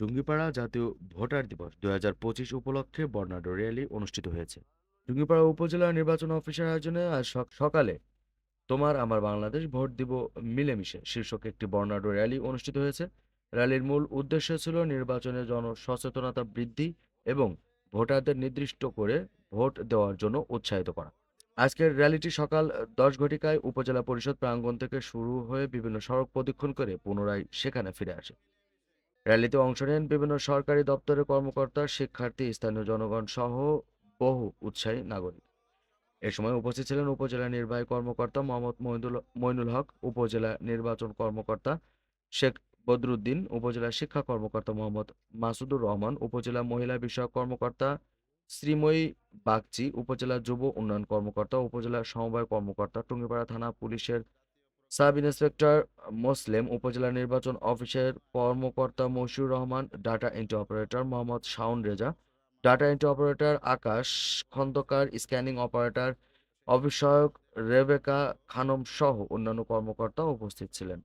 টুঙ্গিপাড়া জাতীয় ভোটার দিবস দুই হাজার পঁচিশ উপলক্ষে বর্ণাঢ্য র্যালি অনুষ্ঠিত হয়েছে। টুঙ্গিপাড়া উপজেলা নির্বাচন অফিসের আয়োজনে আজ সক- সকালে তোমার আমার বাংলাদেশ ভোট দিব মিলেমিশে শীর্ষক একটি বর্ণাঢ্য র্যালি অনুষ্ঠিত হয়েছে। র্যালির মূল উদ্দেশ্য ছিল নির্বাচনে জনসচেতনতা বৃদ্ধি এবং ভোটারদের নির্দিষ্ট করে ভোট দেওয়ার জন্য উৎসাহিত করা। আজকের র্যালিটি সকাল দশ ঘটিকায় উপজেলা পরিষদ প্রাঙ্গণ থেকে শুরু হয়ে বিভিন্ন সড়ক প্রদক্ষিণ করে পুনরায় সেখানে ফিরে আসে। র্যালিতে অংশ নেন বিভিন্ন সরকারি দপ্তরের কর্মকর্তা, শিক্ষার্থী, স্থানীয় জনগণ সহ বহু উৎসাহী নাগরিক। এ সময় উপস্থিত ছিলেন উপজেলা নির্বাহী কর্মকর্তা মোহাম্মদ মইনুল মইনুল হক, উপজেলা নির্বাচন কর্মকর্তা শেখ বদরুদ্দিন, উপজেলা শিক্ষা কর্মকর্তা মোহাম্মদ মাসুদুর রহমান, উপজেলা মহিলা বিষয়ক কর্মকর্তা শ্রীময়ী বাগচি, উপজেলা যুব উন্নয়ন কর্মকর্তা, উপজেলা সমবায় কর্মকর্তা, টুঙ্গিপাড়া থানা পুলিশের সাব ইন্সপেক্টর মোসলেম উপজেলা নির্বাচন অফিসের কর্মকর্তা Mashiur Rahman, data entry operator Mohammad Shaon Reza, data entry operator Akash Khandaker, scanning operator অফিসয়ক Rebeka Khanam সহ অন্যান্য কর্মকর্তা উপস্থিত ছিলেন।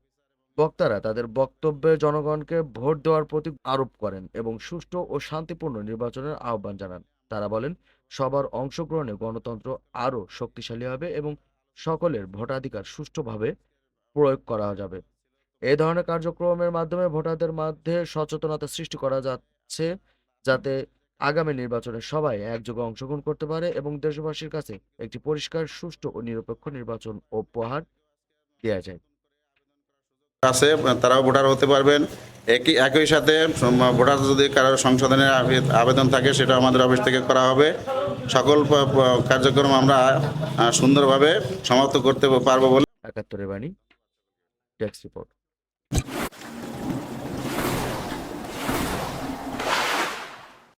বক্তারা তাদের বক্তব্যে জনগণকে ভোট দেওয়ার প্রতি আরোপ করেন এবং সুষ্ঠু ও শান্তিপূর্ণ নির্বাচনের আহ্বান জানান। তারা বলেন, সবার অংশগ্রহণে গণতন্ত্র আরও শক্তিশালী হবে এবং সকলের ভোটাধিকার সুষ্ঠুভাবে প্রয়োগ করা যাবে। এই ধরনের কার্যক্রমের মাধ্যমে ভোটারদের মধ্যে সচেতনতা সৃষ্টি করা যাচ্ছে যাতে আগামী নির্বাচনে সবাই একযোগে অংশগ্রহণ করতে পারে এবং দেশবাসীর কাছে একটি পরিষ্কার সুষ্ঠু ও নিরপেক্ষ নির্বাচন উপহার দেওয়া যায়। আছে তারাও ভোটার হতে পারবেন। একই একই সাথে ভোটার যদি কারও সংশোধনের আবে- আবেদন থাকে সেটা আমাদের অফিস থেকে করা হবে। সকল কার্যক্রম আমরা সুন্দরভাবে সমাপ্ত করতে পারব বলে একাত্তরের বাণী। Desk report